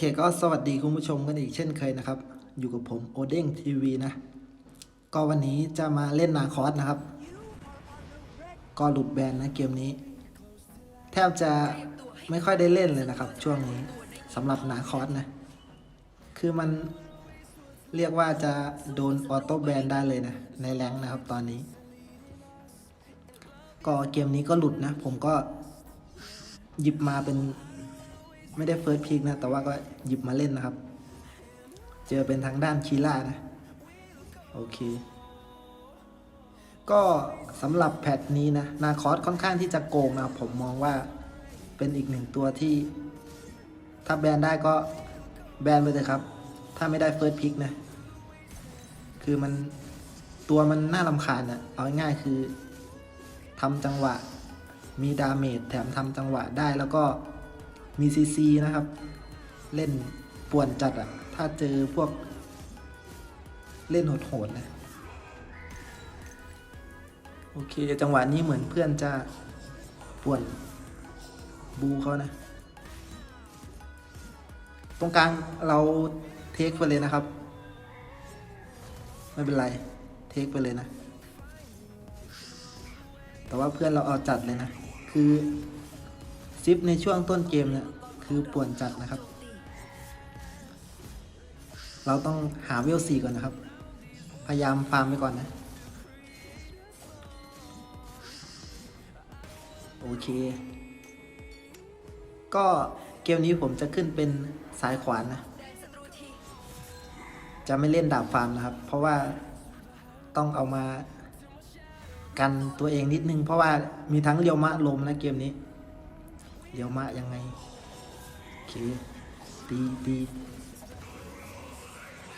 เคก็สวัสดีคุณผู้ชมกันอีกเช่นเคยนะครับ อยู่กับผมโอเด้งทีวีนะ ก็วันนี้จะมาเล่นนาคอสนะครับ ก็หลุดแบนนะเกมนี้ แทบจะไม่ค่อยได้เล่นเลยนะครับ ช่วงนี้สำหรับนาคอสนะ คือมันเรียกว่าจะโดนออโต้แบนได้เลยนะ ในแรงนะครับตอนนี้ ก็เกมนี้ก็หลุดนะ ผมก็หยิบมาเป็น ไม่ได้เฟิร์สพิกนะ แต่ว่าก็หยิบมาเล่นนะครับ เจอเป็นทางด้านคีล่านะ โอเค ก็สำหรับแพทนี้นะ นาคอสค่อนข้างที่จะโกงนะผมมองว่าเป็นอีกหนึ่งตัวที่ ถ้าแบนได้ก็แบนไปเลยครับ ถ้าไม่ได้เฟิร์สพิกนะ คือมันตัวมันน่าลำคาญนะเอาง่ายๆคือทำจังหวะมีดาเมจแถมทำจังหวะได้แล้วก็ มีซีซีนะครับ เล่นป่วนจัดอะถ้าเจอพวก เล่นโหดๆนะ โอเค จังหวะนี้เหมือนเพื่อนจะป่วนบูเขานะ ตรงกลางเราเทคไปเลยนะครับ ไม่เป็นไร เทคไปเลยนะ แต่ว่าเพื่อนเราเอาจัดเลยนะ คือ ซิปในช่วงต้นเกมเนี่ยคือป่วนจัดนะครับ เราต้องหาเวลสี่ก่อนนะครับ พยายามฟาร์มไปก่อนนะ โอเค ก็เกมนี้ผมจะขึ้นเป็นสายขวานนะ จะไม่เล่นดาบฟาร์มนะครับ เพราะว่าต้องเอามากันตัวเองนิดนึง เพราะว่ามีทั้งเรียวมะลมนะเกมนี้ เรียวมะยังไงโอเคตีตี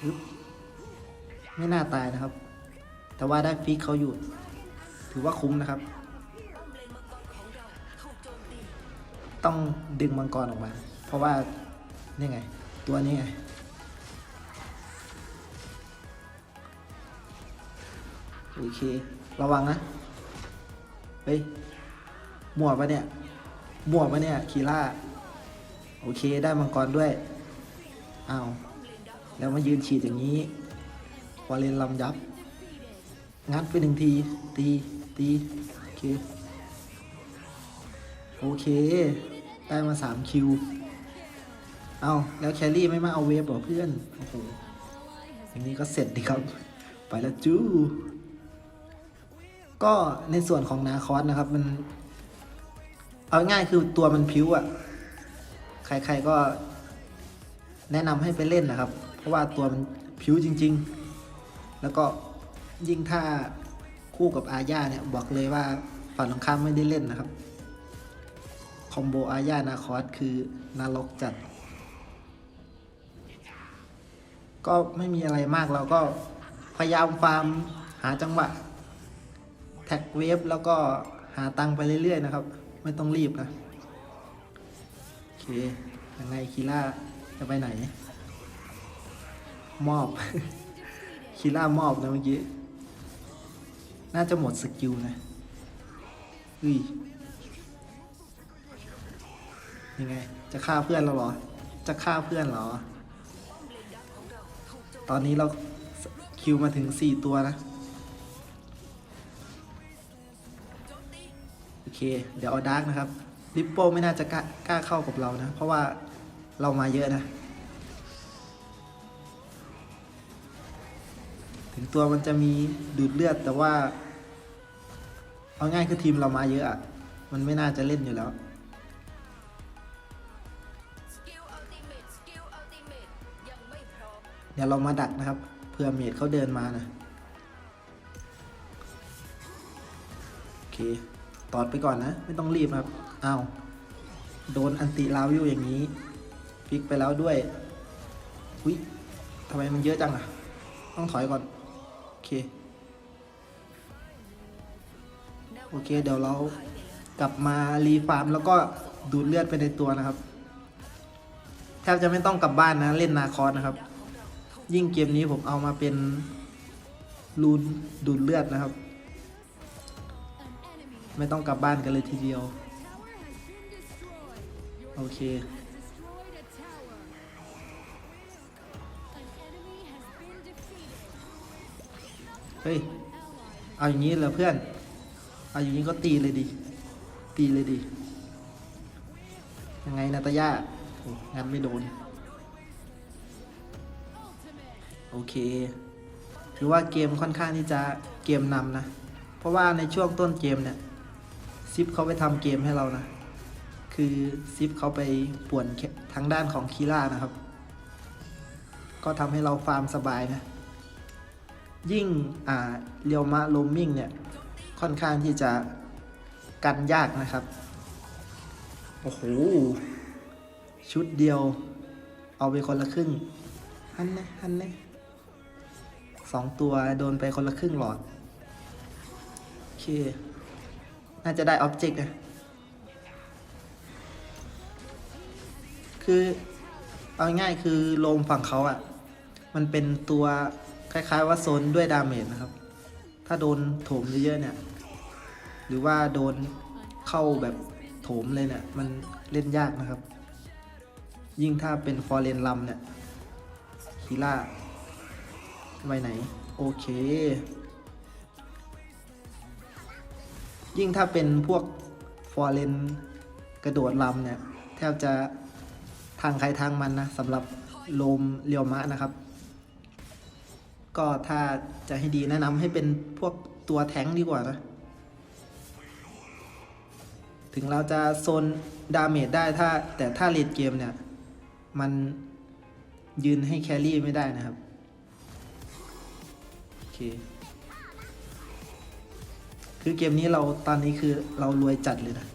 ฮึบไม่น่าตายนะครับ แต่ว่าได้ฟิกเขาอยู่ ถือว่าคุ้มนะครับ ต้องดึงมังกรออกมา เพราะว่า นี่ไง ตัวนี้ไงโอเค ระวังนะ เฮ้ยมั่วปะเนี่ย มั่วปะเนี่ยคีล่าโอเคได้มังกรด้วยอ้าวแล้วมายืนฉีดอย่างนี้วาเลนลำยับ งัดไปหนึ่งที ตีตีโอเค โอเค ได้มาสามคิว เอาแล้วแครี่ไม่มาเอาเวฟหรอเพื่อน โอ้โหอย่างนี้ก็เสร็จดีครับ ไปแล้วจู้ก็ในส่วนของนาคอสนะครับ มัน เอาง่ายคือตัวมันพิ้วอะ่ะ ใครๆก็แนะนำให้ไปเล่นนะครับ เพราะว่าตัวมันพิ้วจริง ๆ แล้วก็ยิ่งถ้าคู่กับอาญาเนี่ยบอกเลยว่าฝ่ายตรงข้ามไม่ได้เล่นนะครับ คอมโบอาญานาคอสคือนรกจัด ก็ไม่มีอะไรมากเราก็พยายามฟาร์มหาจังหวะ แท็กเวฟแล้วก็หาตังค์ไปเรื่อย ๆ นะครับ ไม่ต้องรีบนะ โอเค ยังไงคีล่าจะไปไหน มอบ คีล่ามอบนะเมื่อกี้ น่าจะหมดสกิลนะเฮ้ยยังไง จะฆ่าเพื่อนเราเหรอ จะฆ่าเพื่อนเหรอ ตอนนี้เราคิวมาถึงสี่ตัวนะ เค เดี๋ยวเอาดาร์กนะครับลิปโป้ไม่น่าจะกล้ากล้าเข้ากับเรานะ เพราะว่าเรามาเยอะนะ ถึงตัวมันจะมีดูดเลือดแต่ว่า เอาง่ายคือทีมเรามาเยอะอะมันไม่น่าจะเล่นอยู่แล้วเดี๋ยวเรามาดักนะครับเพื่อเมดเขาเดินมานะ โอเคต อดไปก่อนนะ ไม่ต้องรีบครับอ้าวโดนอันติลาวอยู่อย่างนี้ฟิกไปแล้วด้วยอุ้ยทำไมมันเยอะจังอะต้องถอยก่อน โอเค โอเค เดี๋ยวเรากลับมารีฟาร์มแล้วก็ดูดเลือดไปในตัวนะครับ แทบจะไม่ต้องกลับบ้านนะเล่นนาคอสนะครับ ยิ่งเกมนี้ผมเอามาเป็นรูนดูดเลือดนะครับ ไม่ต้องกลับบ้านกันเลยทีเดียว โอเค เฮ้ย เอาอย่างนี้เหรอเพื่อน เอาอย่างนี้ก็ตีเลยดิ ตีเลยดิ ยังไงนาตาย่าโอ้งานไม่โดน โอเค ถือว่าเกมค่อนข้างที่จะเกมนำนะ เพราะว่าในช่วงต้นเกมเนี่ย ซิปเขาไปทำเกมให้เรานะ คือซิปเขาไปป่วนทางด้านของคีร่านะครับ ก็ทำให้เราฟาร์มสบายนะ ยิ่งอ่าเรียวมะโลมมิ่งเนี่ย ค่อนข้างที่จะกันยากนะครับ โอ้โห ชุดเดียว เอาไปคนละครึ่งฮันนะฮันนะสองตัวโดนไปคนละครึ่งหลอด โอเค น่าจะได้ออบเจกต์นะ คือเอาง่ายคือโลมฝั่งเขาอะ่ะ มันเป็นตัวคล้ายๆว่าโซนด้วยดาเมจนะครับ ถ้าโดนโถมเยอะๆเนี่ย หรือว่าโดนเข้าแบบโถมเลยเนี่ย มันเล่นยากนะครับ ยิ่งถ้าเป็นฟอร์เรนลัมเนี่ยคีล่าไว้ไหน โอเค ยิ่งถ้าเป็นพวกฟอร์เรนกระโดดลำเนี่ยแทบจะทางใครทางมันนะสำหรับโลมเรียวมะนะครับ ก็ถ้าจะให้ดีแนะนำให้เป็นพวกตัวแท้งดีกว่านะ ถึงเราจะโซนดาเมจได้ถ้าแต่ถ้าเลดเกมเนี่ย มันยืนให้แครี่ไม่ได้นะครับ โอเค คือเกมนี้เราตอนนี้คือเรารวยจัดเลยนะ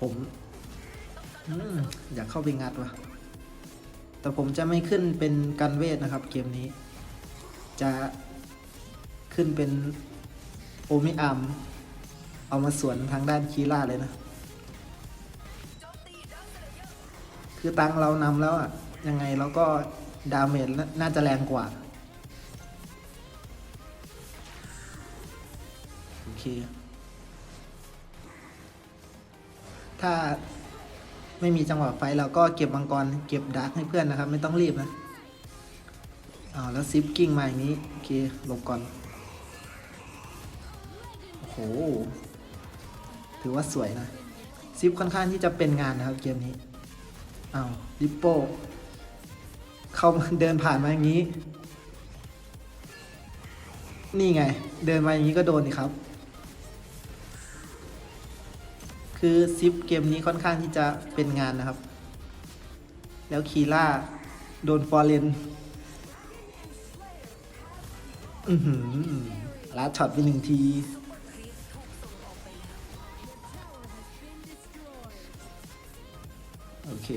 ผมอยากเข้าไปงัดว่ะแต่ผมจะไม่ขึ้นเป็นกันเวทนะครับ เกมนี้ จะขึ้นเป็นโอมิอัมเอามาสวนทางด้านคีร่าเลยนะ คือตังเรานำแล้วอะ ยังไงเราก็ ดาเมจน่าจะแรงกว่า โอเค ถ้าไม่มีจังหวะไฟเราก็เก็บมังกร เก็บดาร์กให้เพื่อนนะครับ ไม่ต้องรีบนะอ้าวแล้วซิปกิ้งมาอย่างนี้ โอเคหลบก่อน โอ้โห ถือว่าสวยนะ ซิปค่อนข้างที่จะเป็นงานนะครับเกมนี้อ้าวลิปโป้ เขาเดินผ่านมาอย่างนี้ นี่ไง เดินมาอย่างนี้ก็โดนนี่ครับ คือซิปเกมนี้ค่อนข้างที่จะเป็นงานนะครับ แล้วคีล่าโดนฟอร์เรนอือหือลัดช็อตไปหนึ่งทีโอเค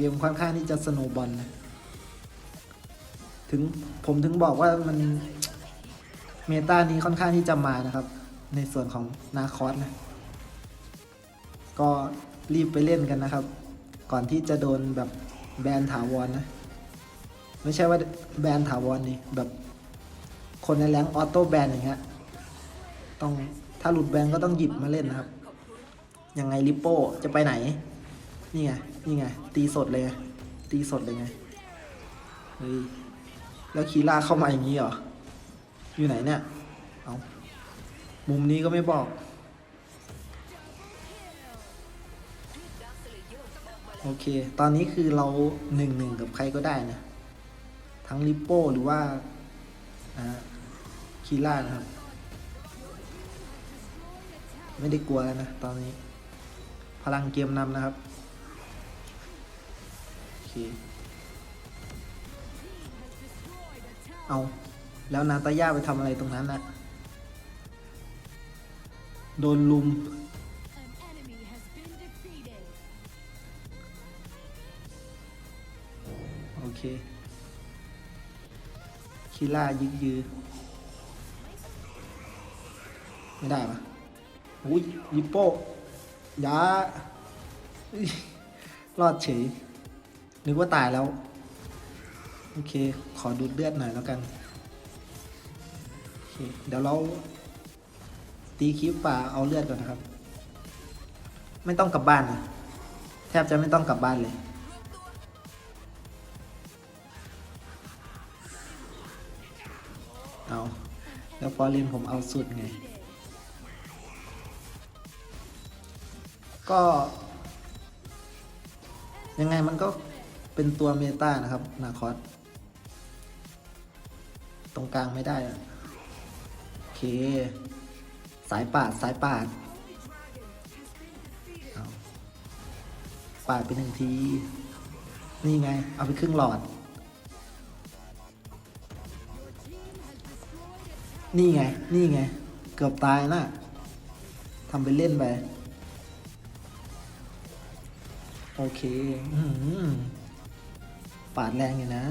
เกมค่อนข้างที่จะสโนบอลนะถึงผมถึงบอกว่ามันเมตานี้ค่อนข้างที่จะมานะครับ ในส่วนของนาคอสนะ ก็รีบไปเล่นกันนะครับ ก่อนที่จะโดนแบบแบนถาวรนะไม่ใช่ว่าแบนถาวรนี่แบบคนในแรงออโต้แบนอย่างเงี้ยต้องถ้าหลุดแบนก็ต้องหยิบมาเล่นนะครับ ยังไงลิปโป้จะไปไหน นี่ไง นี่ไง ตีสดเลยไง ตีสดเลยไง เฮ้ย แล้วคีล่าเข้ามาอย่างนี้เหรอ อยู่ไหนเนี่ย เอามุมนี้ก็ไม่บอก โอเค ตอนนี้คือเราหนึ่งหนึ่งกับใครก็ได้นะ ทั้งลิปโป้หรือว่าคีล่านะครับ ไม่ได้กลัวแล้วนะ ตอนนี้ พลังเกมนำนะครับ เคเอาแล้วนาตาย่าไปทำอะไรตรงนั้นนะโดนลุม โอเค คิล่ายึกยือ ไม่ได้ปะอุ้ยยิปโป้ยารอดเฉย นึกว่าตายแล้ว โอเค ขอดูดเลือดหน่อยแล้วกัน โอเค เดี๋ยวเรา ตีคลิปป่าเอาเลือดก่อนนะครับ ไม่ต้องกลับบ้านนะแทบจะไม่ต้องกลับบ้านเลย เอา แล้วพอเล่นผมเอาสุดไง ก็ ยังไงมันก็ เป็นตัวเมตานะครับ นาคอสตรงกลางไม่ได้อะโอเค สายปาด สายปาดปาดไปหนึ่งที นี่ไง เอาไปครึ่งหลอด นี่ไง นี่ไง เกือบตายนะทำไปเล่นไป โอเค อื้อหือ ปาดแรงอยู่นะ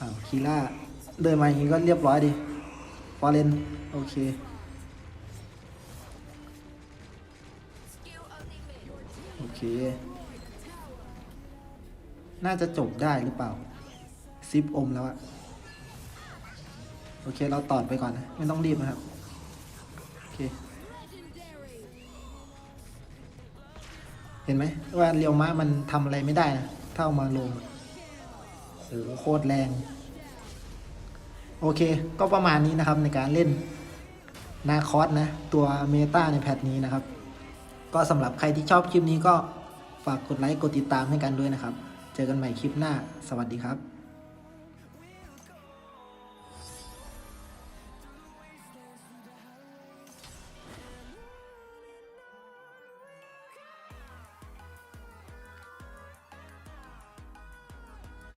อ้าวคีล่า เดินมาอย่างนี้ก็เรียบร้อยดิฟอเรนโอเคโอเค น่าจะจบได้หรือเปล่า ซิปอมแล้วอะโอเค เราตอดไปก่อนนะ ไม่ต้องรีบนะครับ โอเค เห็นไหมว่าเรียวม้ามันทำอะไรไม่ได้นะถ้าเอามาลงโอ้โหโคตรแรง โอเค ก็ประมาณนี้นะครับในการเล่นนาคอสนะ ตัวเมตาในแพทนี้นะครับ ก็สำหรับใครที่ชอบคลิปนี้ก็ฝากกดไลค์กดติดตามให้กันด้วยนะครับ เจอกันใหม่คลิปหน้า สวัสดีครับ